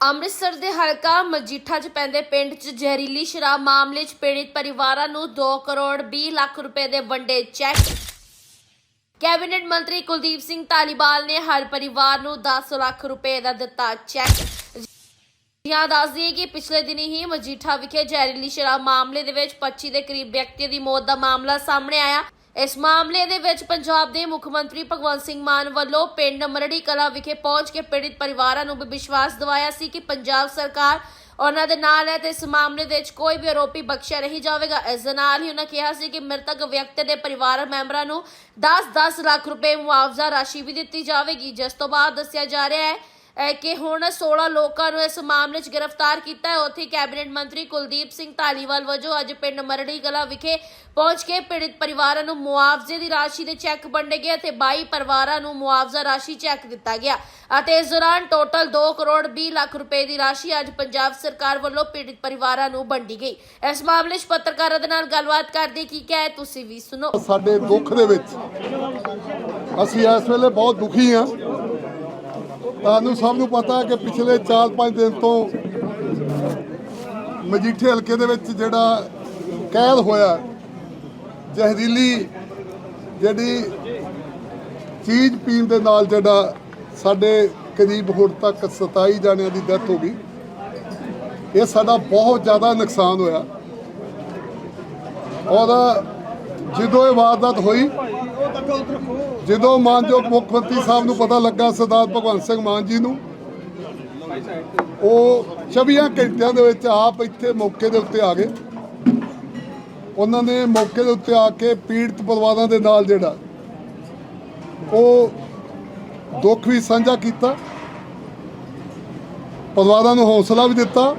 ਅੰਮ੍ਰਿਤਸਰ ਦੇ ਹਲਕਾ ਮਜੀਠਾ 'ਚ ਪੈਂਦੇ ਪਿੰਡ 'ਚ ਜ਼ਹਿਰੀਲੀ ਸ਼ਰਾਬ ਮਾਮਲੇ 'ਚ ਪੀੜਿਤ ਪਰਿਵਾਰਾਂ ਨੂੰ 2 ਕਰੋੜ 20 ਲੱਖ ਰੁਪਏ ਦੇ ਵੰਡੇ ਚੈੱਕ। ਕੈਬਨਿਟ ਮੰਤਰੀ ਕੁਲਦੀਪ ਸਿੰਘ ਧਾਲੀਵਾਲ ਨੇ ਹਰ ਪਰਿਵਾਰ ਨੂੰ 10 ਲੱਖ ਰੁਪਏ ਦਾ ਦਿੱਤਾ ਚੈੱਕ। ਯਾਦ ਦੱਸ ਕਿ ਪਿਛਲੇ ਦਿਨੀ ਹੀ ਮਜੀਠਾ ਵਿਖੇ ਜ਼ਹਿਰੀਲੀ ਸ਼ਰਾਬ ਮਾਮਲੇ ਦੇ ਵਿੱਚ 25 ਦੇ ਕਰੀਬ ਵਿਅਕਤੀਆਂ ਦੀ ਮੌਤ ਦਾ ਮਾਮਲਾ ਸਾਹਮਣੇ ਆਇਆ। ਇਸ ਮਾਮਲੇ ਦੇ ਵਿੱਚ ਪੰਜਾਬ ਦੇ ਮੁੱਖ ਮੰਤਰੀ ਭਗਵੰਤ ਸਿੰਘ ਮਾਨ ਵੱਲੋਂ ਪਿੰਡ ਮਰੜੀ ਕਲਾ ਵਿਖੇ ਪਹੁੰਚ ਕੇ ਪੀੜਿਤ ਪਰਿਵਾਰਾਂ ਨੂੰ ਵੀ ਵਿਸ਼ਵਾਸ ਦਿਵਾਇਆ ਸੀ ਕਿ ਪੰਜਾਬ ਸਰਕਾਰ ਉਹਨਾਂ ਦੇ ਨਾਲ ਹੈ ਤੇ ਇਸ ਮਾਮਲੇ ਦੇ ਵਿੱਚ ਕੋਈ ਵੀ ਆਰੋਪੀ ਬਖਸ਼ਿਆ ਨਹੀਂ ਜਾਵੇਗਾ। ਇਸ ਦੇ ਨਾਲ ਹੀ ਉਹਨਾਂ ਕਿਹਾ ਸੀ ਕਿ ਮ੍ਰਿਤਕ ਵਿਅਕਤੀ ਦੇ ਪਰਿਵਾਰ ਮੈਂਬਰਾਂ ਨੂੰ 10-10 ਲੱਖ ਰੁਪਏ ਮੁਆਵਜ਼ਾ ਰਾਸ਼ੀ ਵੀ ਦਿੱਤੀ ਜਾਵੇਗੀ, ਜਿਸ ਤੋਂ ਬਾਅਦ ਦੱਸਿਆ ਜਾ ਰਿਹਾ ਹੈ ਹੈ ਕਿ ਹੁਣ 16 ਲੋਕਾਂ ਨੂੰ ਇਸ ਮਾਮਲੇ 'ਚ ਗ੍ਰਿਫਤਾਰ ਕੀਤਾ ਹੈ। ਉੱਥੇ ਕੈਬਨਿਟ ਮੰਤਰੀ ਕੁਲਦੀਪ ਸਿੰਘ ਧਾਲੀਵਾਲ ਵਜੋਂ ਅੱਜ ਪਿੰਡ ਮਰੜੀ ਕਲਾ ਵਿਖੇ ਪਹੁੰਚ ਕੇ ਪੀੜਿਤ ਪਰਿਵਾਰਾਂ ਨੂੰ ਮੁਆਵਜ਼ੇ ਦੀ ਰਾਸ਼ੀ ਦੇ ਚੈੱਕ ਵੰਡੇ ਗਏ ਅਤੇ 22 ਪਰਿਵਾਰਾਂ ਨੂੰ ਮੁਆਵਜ਼ਾ ਰਾਸ਼ੀ ਚੈੱਕ ਦਿੱਤਾ ਗਿਆ ਅਤੇ ਇਸ ਦੌਰਾਨ ਟੋਟਲ 2 ਕਰੋੜ 20 ਲੱਖ ਰੁਪਏ ਦੀ ਰਾਸ਼ੀ ਅੱਜ ਪੰਜਾਬ ਸਰਕਾਰ ਵੱਲੋਂ ਪੀੜਿਤ ਪਰਿਵਾਰਾਂ ਨੂੰ ਵੰਡੀ ਗਈ। ਇਸ ਮਾਮਲੇ 'ਚ ਪੱਤਰਕਾਰਾਂ ਦੇ ਨਾਲ ਗੱਲਬਾਤ ਕਰਦੇ ਕੀ ਕਿਹਾ ਤੁਸੀਂ ਵੀ ਸੁਣੋ। ਸਾਡੇ ਦੁੱਖ ਦੇ ਵਿੱਚ ਅਸੀਂ ਇਸ ਵੇਲੇ ਬਹੁਤ ਦੁਖੀ ਹਾਂ। ਤੁਹਾਨੂੰ ਸਭ ਨੂੰ ਪਤਾ ਹੈ ਕਿ ਪਿਛਲੇ 4-5 ਦਿਨ ਤੋਂ ਮਜੀਠੇ ਹਲਕੇ ਦੇ ਵਿੱਚ ਜਿਹੜਾ ਕੈਦ ਹੋਇਆ, ਜ਼ਹਿਰੀਲੀ ਜਿਹੜੀ ਚੀਜ਼ ਪੀਣ ਦੇ ਨਾਲ ਜਿਹੜਾ ਸਾਡੇ ਕਰੀਬ ਹੁਣ ਤੱਕ 27 ਜਾਣਿਆਂ ਦੀ ਡੈਥ ਹੋ ਗਈ। ਇਹ ਸਾਡਾ ਬਹੁਤ ਜ਼ਿਆਦਾ ਨੁਕਸਾਨ ਹੋਇਆ। ਔਰ ਜਦੋਂ ਇਹ ਵਾਰਦਾਤ ਹੋਈ ਜਦੋਂ ਮਾਨਯੋਗ ਮੁੱਖ ਮੰਤਰੀ ਸਾਹਿਬ ਨੂੰ ਪਤਾ ਲੱਗਾ ਸਰਦਾਰ ਭਗਵੰਤ ਸਿੰਘ ਮਾਨ ਜੀ ਨੂੰ, ਉਹ 24 ਘੰਟਿਆਂ ਦੇ ਵਿੱਚ ਆਪ ਇੱਥੇ ਮੌਕੇ ਦੇ ਉੱਤੇ ਆ ਗਏ। ਉਹਨਾਂ ਨੇ ਮੌਕੇ ਦੇ ਉੱਤੇ ਆ ਕੇ ਪੀੜਤ ਪਰਿਵਾਰਾਂ ਦੇ ਨਾਲ ਜਿਹੜਾ, ਉਹ ਦੁੱਖ ਵੀ ਸਾਂਝਾ ਕੀਤਾ, ਪਰਿਵਾਰਾਂ ਨੂੰ ਹੌਸਲਾ ਵੀ ਦਿੱਤਾ,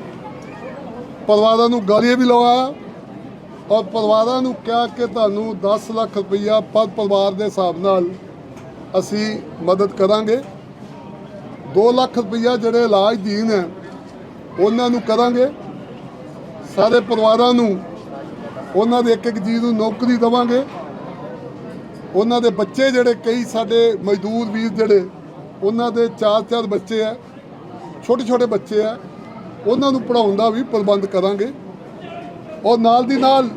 ਪਰਿਵਾਰਾਂ ਨੂੰ ਗਾਲੀਆਂ ਵੀ ਲਵਾਇਆ ਔਰ ਪਰਿਵਾਰਾਂ ਨੂੰ ਕਿਹਾ ਕਿ ਤੁਹਾਨੂੰ 10 ਲੱਖ ਰੁਪਈਆ ਪਰ ਪਰਿਵਾਰ ਦੇ ਹਿਸਾਬ ਨਾਲ ਅਸੀਂ ਮਦਦ ਕਰਾਂਗੇ। 2 ਲੱਖ ਰੁਪਈਆ ਜਿਹੜੇ ਇਲਾਜ ਦੀਨ ਹੈ, ਉਹਨਾਂ ਨੂੰ ਕਰਾਂਗੇ। ਸਾਰੇ ਪਰਿਵਾਰਾਂ ਨੂੰ ਉਹਨਾਂ ਦੇ ਇੱਕ ਇੱਕ ਜੀ ਨੂੰ ਨੌਕਰੀ ਦੇਵਾਂਗੇ। ਉਹਨਾਂ ਦੇ ਬੱਚੇ ਜਿਹੜੇ ਕਈ ਸਾਡੇ ਮਜ਼ਦੂਰ ਵੀਰ ਜਿਹੜੇ, ਉਹਨਾਂ ਦੇ ਚਾਰ ਚਾਰ ਬੱਚੇ ਆ ਛੋਟੇ ਛੋਟੇ ਬੱਚੇ ਆ ਉਹਨਾਂ ਨੂੰ ਪੜਾਉਣ ਦਾ ਵੀ ਪ੍ਰਬੰਧ ਕਰਾਂਗੇ। ਔਰ ਨਾਲ ਦੀ ਨਾਲ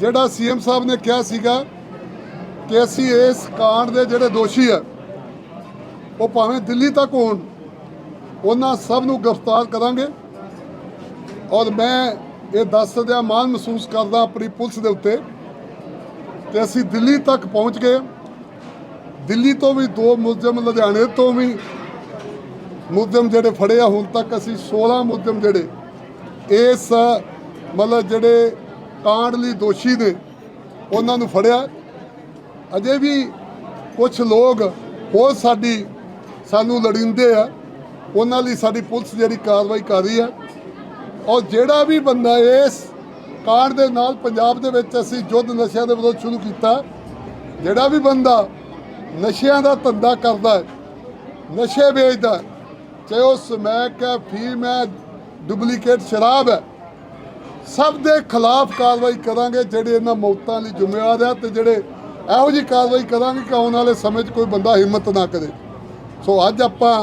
ਜਿਹੜਾ ਸੀਐਮ ਸਾਹਿਬ ਨੇ ਕਿਹਾ ਸੀਗਾ ਕਿ ਅਸੀਂ ਇਸ ਕਾਂਡ ਦੇ ਜਿਹੜੇ ਦੋਸ਼ੀ ਆ, ਉਹ ਭਾਵੇਂ ਦਿੱਲੀ ਤੱਕ ਹੋਣ, ਉਹਨਾਂ ਸਭ ਨੂੰ ਗ੍ਰਿਫਤਾਰ ਕਰਾਂਗੇ। ਔਰ ਮੈਂ ਇਹ ਦੱਸਦਿਆਂ ਮਾਣ ਮਹਿਸੂਸ ਕਰਦਾ ਆਪਣੀ ਪੁਲਿਸ ਦੇ ਉੱਤੇ ਕਿ ਅਸੀਂ ਦਿੱਲੀ ਤੱਕ ਪਹੁੰਚ ਗਏ ਦਿੱਲੀ ਤੋਂ ਵੀ ਦੋ ਮੁਲਜ਼ਮ, ਲੁਧਿਆਣੇ ਤੋਂ ਵੀ ਮੁਲਜ਼ਮ ਜਿਹੜੇ ਫੜੇ ਆ, ਹੁਣ ਤੱਕ ਅਸੀਂ 16 ਮੁਲਜ਼ਮ ਜਿਹੜੇ ਇਸ ਮਤਲਬ ਜਿਹੜੇ ਕਾਂਡ ਲਈ ਦੋਸ਼ੀ ਨੇ, ਉਹਨਾਂ ਨੂੰ ਫੜਿਆ। ਅਜੇ ਵੀ ਕੁਝ ਲੋਕ ਹੋਰ ਸਾਡੀ, ਸਾਨੂੰ ਲੜਿੰਦੇ ਆ। ਉਹਨਾਂ ਲਈ ਸਾਡੀ ਪੁਲਿਸ ਜਿਹੜੀ ਕਾਰਵਾਈ ਕਰ ਰਹੀ ਹੈ ਔਰ ਜਿਹੜਾ ਵੀ ਬੰਦਾ ਇਸ ਕਾਂਡ ਦੇ ਨਾਲ ਪੰਜਾਬ ਦੇ ਵਿੱਚ ਅਸੀਂ ਯੁੱਧ ਨਸ਼ਿਆਂ ਦੇ ਵਿਰੁੱਧ ਸ਼ੁਰੂ ਕੀਤਾ, ਜਿਹੜਾ ਵੀ ਬੰਦਾ ਨਸ਼ਿਆਂ ਦਾ ਧੰਦਾ ਕਰਦਾ ਹੈ, ਨਸ਼ੇ ਵੇਚਦਾ ਚਾਹੇ ਉਹ ਸਮੈਕ ਹੈ, ਫੀਮ ਹੈ, ਡੁਪਲੀਕੇਟ ਸ਼ਰਾਬ ਹੈ ਸਭ ਦੇ ਖਿਲਾਫ ਕਾਰਵਾਈ ਕਰਾਂਗੇ, ਜਿਹੜੇ ਇਹਨਾਂ ਮੌਤਾਂ ਲਈ ਜ਼ਿੰਮੇਵਾਰ ਆ ਤੇ ਜਿਹੜੇ ਇਹੋ ਜੀ ਕਾਰਵਾਈ ਕਰਾਂਗੇ ਕਿ ਆਉਣ ਵਾਲੇ ਸਮੇਂ 'ਚ ਕੋਈ ਬੰਦਾ ਹਿੰਮਤ ਨਾ ਕਰੇ। ਸੋ ਅੱਜ ਆਪਾਂ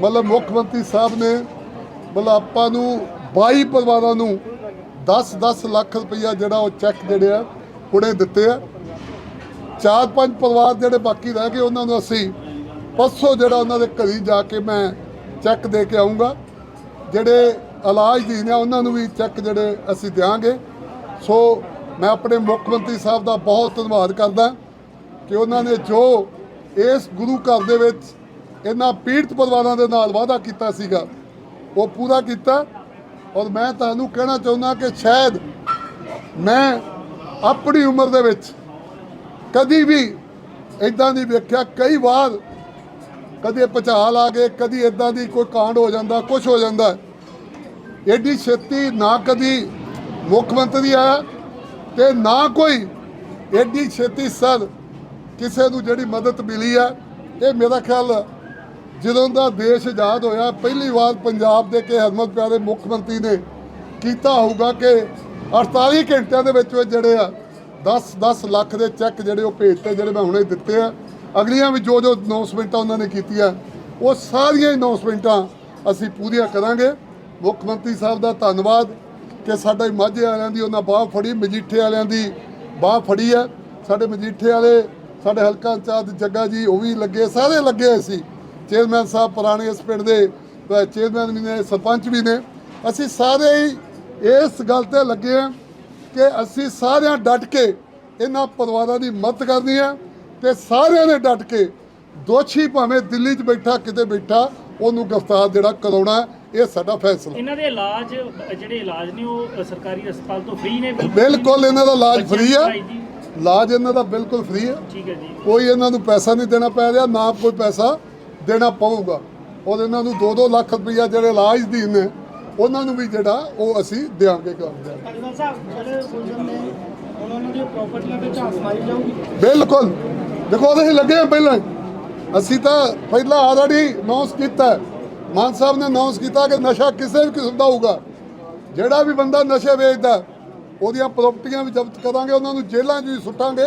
ਮਤਲਬ ਮੁੱਖ ਮੰਤਰੀ ਸਾਹਿਬ ਨੇ ਮਤਲਬ ਆਪਾਂ ਨੂੰ 22 ਪਰਿਵਾਰਾਂ ਨੂੰ 10-10 ਲੱਖ ਰੁਪਈਆ ਜਿਹੜਾ ਉਹ ਚੈੱਕ ਜਿਹੜੇ ਆ, ਹੁਣੇ ਦਿੱਤੇ ਆ। ਚਾਰ, ਪੰਜ ਪਰਿਵਾਰ ਜਿਹੜੇ ਬਾਕੀ ਰਹਿ ਗਏ, ਉਹਨਾਂ ਨੂੰ ਅਸੀਂ ਪਰਸੋਂ ਜਿਹੜਾ ਉਹਨਾਂ ਦੇ ਘਰੀ ਜਾ ਕੇ ਮੈਂ ਚੈੱਕ ਦੇ ਕੇ ਆਉਂਗਾ ਜਿਹੜੇ ਇਲਾਜ ਦੀ ਨੇ, ਉਹਨਾਂ ਨੂੰ ਵੀ ਚੈੱਕ ਜਿਹੜੇ ਅਸੀਂ ਦਿਆਂਗੇ। ਸੋ ਮੈਂ ਆਪਣੇ ਮੁੱਖ ਮੰਤਰੀ ਸਾਹਿਬ ਦਾ ਬਹੁਤ ਧੰਨਵਾਦ ਕਰਦਾ ਕਿ ਉਹਨਾਂ ਨੇ ਜੋ ਇਸ ਗੁਰੂ ਘਰ ਦੇ ਵਿੱਚ ਇਹਨਾਂ ਪੀੜਤ ਪਰਿਵਾਰਾਂ ਦੇ ਨਾਲ ਵਾਅਦਾ ਕੀਤਾ ਸੀਗਾ, ਉਹ ਪੂਰਾ ਕੀਤਾ। ਔਰ ਮੈਂ ਤੁਹਾਨੂੰ ਕਹਿਣਾ ਚਾਹੁੰਦਾ ਕਿ ਸ਼ਾਇਦ ਮੈਂ ਆਪਣੀ ਉਮਰ ਦੇ ਵਿੱਚ ਕਦੀ ਵੀ ਇਦਾਂ ਦੀ ਵੇਖਿਆ, ਕਈ ਵਾਰ ਕਦੇ ਭਚਾਲ ਆ ਗਏ, ਕਦੀ ਇਦਾਂ ਦੀ ਕੋਈ ਕਾਂਡ ਹੋ ਜਾਂਦਾ ਕੁਝ ਹੋ ਜਾਂਦਾ। ਐਡੀ ਛੇਤੀ ਨਾ ਕਦੀ ਮੁੱਖ ਮੰਤਰੀ ਆਇਆ ਤੇ ਨਾ ਕੋਈ ਐਡੀ ਛੇਤੀ ਸਰ ਕਿਸੇ ਨੂੰ ਜਿਹੜੀ ਮਦਦ ਮਿਲੀ ਆ। ਇਹ ਮੇਰਾ ਖਿਆਲ ਜਦੋਂ ਦਾ ਦੇਸ਼ ਆਜ਼ਾਦ ਹੋਇਆ, ਪਹਿਲੀ ਵਾਰ ਪੰਜਾਬ ਦੇ ਕੇ ਹਰਮਤ ਪਿਆਰੇ ਮੁੱਖ ਮੰਤਰੀ ਨੇ ਕੀਤਾ ਹੋਊਗਾ ਕਿ 48 ਘੰਟਿਆਂ ਦੇ ਵਿੱਚ ਜਿਹੜੇ ਆ 10 10 ਲੱਖ ਦੇ ਚੈੱਕ ਜਿਹੜੇ ਉਹ ਭੇਜਤੇ ਜਿਹੜੇ ਮੈਂ ਹੁਣੇ ਦਿੱਤੇ ਆ। ਅਗਲੀਆਂ ਵੀ ਜੋ ਜੋ ਅਨਾਉਂਸਮੈਂਟਾਂ ਉਹਨਾਂ ਨੇ ਕੀਤੀਆਂ, ਉਹ ਸਾਰੀਆਂ ਅਨਾਉਂਸਮੈਂਟਾਂ ਅਸੀਂ ਪੂਰੀਆਂ ਕਰਾਂਗੇ। ਮੁੱਖ ਮੰਤਰੀ ਸਾਹਿਬ ਦਾ ਧੰਨਵਾਦ ਕਿ ਸਾਡੇ ਮਾਝੇ ਵਾਲਿਆਂ ਦੀ ਉਹਨਾਂ ਬਾਹ ਫੜੀ, ਮਜੀਠੇ ਵਾਲਿਆਂ ਦੀ ਬਾਹ ਫੜੀ ਹੈ। ਸਾਡੇ ਮਜੀਠੇ ਵਾਲੇ, ਸਾਡੇ ਹਲਕਾ ਇੰਚਾਰਜ ਜੱਗਾ ਜੀ, ਉਹ ਵੀ ਲੱਗੇ, ਸਾਰੇ ਲੱਗੇ ਹੋਏ ਸੀ। ਚੇਅਰਮੈਨ ਸਾਹਿਬ ਪੁਰਾਣੇ ਇਸ ਪਿੰਡ ਦੇ ਚੇਅਰਮੈਨ ਵੀ ਨੇ, ਸਰਪੰਚ ਵੀ ਨੇ। ਅਸੀਂ ਸਾਰੇ ਹੀ ਇਸ ਗੱਲ ਤੇ ਲੱਗੇ ਹਾਂ ਕਿ ਅਸੀਂ ਸਾਰਿਆਂ ਡਟ ਕੇ ਇਹਨਾਂ ਪਰਿਵਾਰਾਂ ਦੀ ਮਦਦ ਕਰਨੀ ਹੈ ਤੇ ਸਾਰਿਆਂ ਨੇ ਡਟ ਕੇ ਦੋਸ਼ੀ ਭਾਵੇਂ ਦਿੱਲੀ 'ਚ ਬੈਠਾ, ਕਿਤੇ ਬੈਠਾ, ਉਹਨੂੰ ਗ੍ਰਿਫਤਾਰ ਜਿਹੜਾ ਕਰਾਉਣਾ ਇਹ ਸਾਡਾ ਫੈਸਲਾ ਇਹਨਾਂ ਦੇ ਇਲਾਜ ਜਿਹੜੇ ਇਲਾਜ ਨੇ ਉਹ ਸਰਕਾਰੀ ਹਸਪਤਾਲ ਤੋਂ ਫ੍ਰੀ ਨੇ? ਬਿਲਕੁਲ ਇਹਨਾਂ ਦਾ ਇਲਾਜ ਫ੍ਰੀ ਦੀ? ਇਲਾਜ ਇਹਨਾਂ ਦਾ ਬਿਲਕੁਲ ਫ੍ਰੀ ਹੈ ਠੀਕ ਹੈ ਜੀ ਕੋਈ ਇਹਨਾਂ ਨੂੰ ਪੈਸਾ ਨਹੀਂ ਦੇਣਾ ਪੈ ਰਿਹਾ ਨਾ ਕੋਈ ਪੈਸਾ ਦੇਣਾ ਪਊਗਾ ਔਰ ਇਹਨਾਂ ਨੂੰ 2-2 ਲੱਖ ਰੁਪਈਆ ਜਿਹੜੇ ਇਲਾਜ ਦੀ ਨੇ ਉਹਨਾਂ ਨੂੰ ਵੀ ਜਿਹੜਾ ਉਹ ਅਸੀਂ ਦਿਆਂਗੇ ਕਰ ਦਿਆਂਗੇ ਧਾਲੀਵਾਲ ਸਾਹਿਬ ਜਿਹੜੇ ਮੁਲਜ਼ਮ ਨੇ ਉਹਨਾਂ ਦੀਆਂ ਪ੍ਰਾਪਰਟੀਆਂ ਤੇ ਝਾਂਸ ਮਾਰੀ ਜਾਊਗੀ ਬਿਲਕੁਲ ਦੇਖੋ ਹੀ ਲੱਗੇ ਆ ਪਹਿਲਾਂ ਹੀ। ਅਸੀਂ ਤਾਂ ਪਹਿਲਾਂ ਆਲਰੇਡੀ ਅਨਾਉਂਸ ਕੀਤਾ ਹੈ। ਮਾਨ ਸਾਹਿਬ ਨੇ ਅਨਾਉਂਸ ਕੀਤਾ ਕਿ ਨਸ਼ਾ ਕਿਸੇ ਵੀ ਕਿਸਮ ਦਾ ਹੋਊਗਾ। ਜਿਹੜਾ ਵੀ ਬੰਦਾ ਨਸ਼ੇ ਵੇਚਦਾ ਉਹਦੀਆਂ ਪ੍ਰਾਪਰਟੀਆਂ ਵੀ ਜ਼ਬਤ ਕਰਾਂਗੇ ਉਹਨਾਂ ਨੂੰ ਜੇਲ੍ਹਾਂ 'ਚ ਵੀ ਸੁੱਟਾਂਗੇ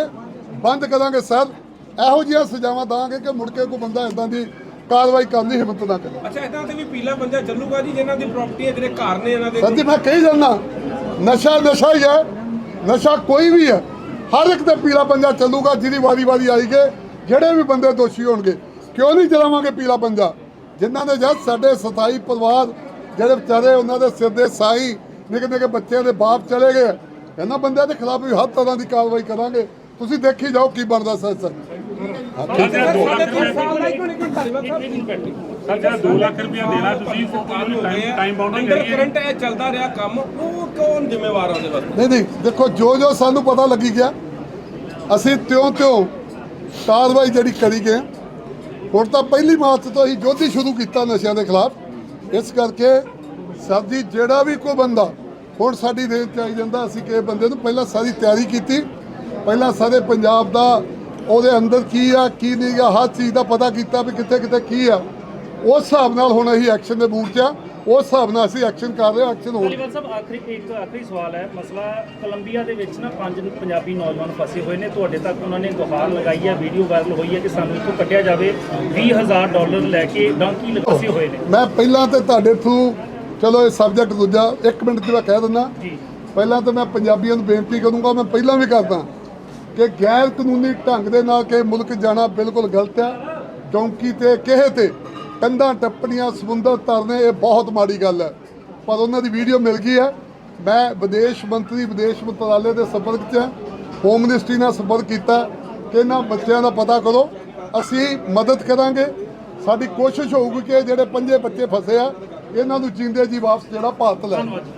ਬੰਦ ਕਰਾਂਗੇ ਸਰ। ਇਹੋ ਜਿਹੀਆਂ ਸਜ਼ਾਵਾਂ ਦਾਂਗੇ ਕਿ ਮੁੜ ਕੇ ਕੋਈ ਬੰਦਾ ਇਦਾਂ ਦੀ ਕਾਰਵਾਈ ਕਰਨ ਦੀ ਹਿੰਮਤ ਨਾ ਕਰੇ। ਅੱਛਾ ਇਹਨਾਂ ਤੇ ਵੀ ਪੀਲਾ ਪੰਜਾ ਚੱਲੂਗਾ ਜੀ ਜਿਨ੍ਹਾਂ ਦੀ ਪ੍ਰਾਪਰਟੀ ਹੈ ਜਿਹੜੇ ਘਰ ਨੇ ਇਹਨਾਂ ਦੇ ਜੀ ਮੈਂ ਕਹੀ ਜਾਂਦਾ ਨਸ਼ਾ ਨਸ਼ਾ ਹੀ ਹੈ ਨਸ਼ਾ ਕੋਈ ਵੀ ਹੈ। ਹਰ ਇੱਕ ਤੇ ਪੀਲਾ ਪੰਜਾ ਚੱਲੂਗਾ ਜਿਹਦੀ ਵਾਰੀ ਵਾਰੀ ਆਈਗੇ ਜਿਹੜੇ ਵੀ ਬੰਦੇ ਦੋਸ਼ੀ ਹੋਣਗੇ। ਕਿਉਂ ਨਹੀਂ ਚਲਾਵਾਂਗੇ ਪੀਲਾ ਪੰਜਾ ਜਿਨ੍ਹਾਂ ਨੇ ਜਦ ਸਾਡੇ 27 ਪਰਿਵਾਰ ਜਿਹੜੇ ਵਿਚਾਰੇ ਉਹਨਾਂ ਦੇ ਸਿਰ ਦੇ ਸਾਈ ਨਿੱਕੇ ਨਿੱਕੇ ਬੱਚਿਆਂ ਦੇ ਬਾਪ ਚਲੇ ਗਏ, ਇਹਨਾਂ ਬੰਦਿਆਂ ਦੇ ਖਿਲਾਫ ਵੀ ਹਰ ਤਰ੍ਹਾਂ ਦੀ ਕਾਰਵਾਈ ਕਰਾਂਗੇ। ਤੁਸੀਂ ਦੇਖੀ ਜਾਓ ਕੀ ਬਣਦਾ ਸਰ ਸਰ। ਸਰ ਜਿਹੜਾ 2 ਲੱਖ ਰੁਪਇਆ ਦੇਣਾ ਤੁਸੀਂ ਟਾਈਮ ਬਾਉਂਡਿੰਗ ਕਰੀਏ ਕਰੰਟ ਇਹ ਚੱਲਦਾ ਰਿਹਾ ਕੰਮ ਉਹ ਕੌਣ ਜ਼ਿੰਮੇਵਾਰ ਆ ਉਹਦੇ ਵਾਸਤੇ ਨਹੀਂ ਨਹੀਂ, ਦੇਖੋ, ਜੋ ਜੋ ਸਾਨੂੰ ਪਤਾ ਲੱਗੀ ਗਿਆ, ਅਸੀਂ ਤਿਉਂ ਤਿਉਂ ਕਾਰਵਾਈ ਜਿਹੜੀ ਕਰੀ ਗਏ। ਹੁਣ ਤਾਂ ਪਹਿਲੀ ਮਾਰਚ ਤੋਂ ਅਸੀਂ ਜੋਧੀ ਸ਼ੁਰੂ ਕੀਤਾ ਨਸ਼ਿਆਂ ਦੇ ਖਿਲਾਫ। ਇਸ ਕਰਕੇ ਸਰ ਜੀ ਜਿਹੜਾ ਵੀ ਕੋਈ ਬੰਦਾ ਹੁਣ ਸਾਡੀ ਰੇਂਜ ਚ ਆਈ ਜਾਂਦਾ, ਅਸੀਂ ਕਿਸੇ ਬੰਦੇ ਨੂੰ ਪਹਿਲਾਂ ਸਾਰੀ ਤਿਆਰੀ ਕੀਤੀ। ਪਹਿਲਾਂ ਸਾਰੇ ਪੰਜਾਬ ਦਾ, ਉਹਦੇ ਅੰਦਰ ਕੀ ਆ, ਕੀ ਨਹੀਂ ਆ, ਹਰ ਚੀਜ਼ ਦਾ ਪਤਾ ਕੀਤਾ ਵੀ ਕਿੱਥੇ ਕਿੱਥੇ ਕੀ ਆ। ਉਸ ਹਿਸਾਬ ਨਾਲ ਹੁਣ ਅਸੀਂ ਐਕਸ਼ਨ ਦੇ ਮੂਡ 'ਚ ਆ। ਉਸ ਹਿਸਾਬ ਨਾਲ ਅਸੀਂ ਐਕਸ਼ਨ ਕਰ ਰਹੇ ਹਾਂ ਐਕਸ਼ਨ ਹੋ ਧਾਲੀਵਾਲ ਸਾਹਿਬ ਆਖਰੀ ਇੱਕ ਆਖਰੀ ਸਵਾਲ ਹੈ। ਮਸਲਾ ਕੋਲੰਬੀਆ ਦੇ ਵਿੱਚ ਨਾ ਪੰਜ ਪੰਜਾਬੀ ਨੌਜਵਾਨ ਫਸੇ ਹੋਏ ਨੇ। ਤੁਹਾਡੇ ਤੱਕ ਉਹਨਾਂ ਨੇ ਗੁਹਾਰ ਲਗਾਈ ਹੈ ਵੀਡੀਓ ਵਾਇਰਲ ਹੋਈ ਹੈ ਕਿ ਸਾਨੂੰ ਇੱਥੋਂ ਕੱਢਿਆ ਜਾਵੇ। 20000 ਡਾਲਰ ਲੈ ਕੇ ਡਾਂਕੀ ਲਗ- ਫਸੇ ਹੋਏ ਨੇ। ਮੈਂ ਪਹਿਲਾਂ ਤੇ ਤੁਹਾਡੇ ਥਰੂ ਚਲੋ ਇਹ ਸਬਜੈਕਟ ਦੂਜਾ ਇੱਕ ਮਿੰਟ 'ਚ ਮੈਂ ਕਹਿ ਦਿੰਦਾ। ਜੀ। ਪਹਿਲਾਂ ਤਾਂ ਮੈਂ ਪੰਜਾਬੀਆਂ ਨੂੰ ਬੇਨਤੀ ਕਰੂੰਗਾ ਮੈਂ ਪਹਿਲਾਂ ਵੀ ਕਰਦਾ ਕਿ ਗੈਰ ਕਾਨੂੰਨੀ ਢੰਗ ਦੇ ਨਾਲ ਕਿ ਮੁਲਕ ਜਾਣਾ ਬਿਲਕੁਲ ਗਲਤ ਹੈ। ਚੌਂਕੀ ਤੇ ਕਿਸੇ ਤੇ। ਕੰਧਾਂ ਟੱਪਣੀਆਂ, ਸਮੁੰਦਰ ਤਰਨੇ ਇਹ ਬਹੁਤ ਮਾੜੀ ਗੱਲ ਹੈ। ਪਰ ਉਹਨਾਂ ਦੀ ਵੀਡੀਓ ਮਿਲ ਗਈ ਹੈ। ਮੈਂ ਵਿਦੇਸ਼ ਮੰਤਰੀ, ਵਿਦੇਸ਼ ਮੰਤਰਾਲੇ ਦੇ ਸੰਪਰਕ 'ਚ ਹੋਮ ਮਿਨਿਸਟਰੀ ਨਾਲ ਸੰਪਰਕ ਕੀਤਾ ਕਿ ਇਹਨਾਂ ਬੱਚਿਆਂ ਦਾ ਪਤਾ ਕਰੋ। ਅਸੀਂ ਮਦਦ ਕਰਾਂਗੇ। ਸਾਡੀ ਕੋਸ਼ਿਸ਼ ਹੋਊਗੀ ਕਿ ਜਿਹੜੇ ਪੰਜੇ ਬੱਚੇ ਫਸੇ ਆ, ਇਹਨਾਂ ਨੂੰ ਜਿੰਦੇ ਜੀ ਵਾਪਸ ਜਿਹੜਾ ਭਾਰਤ ਲੈ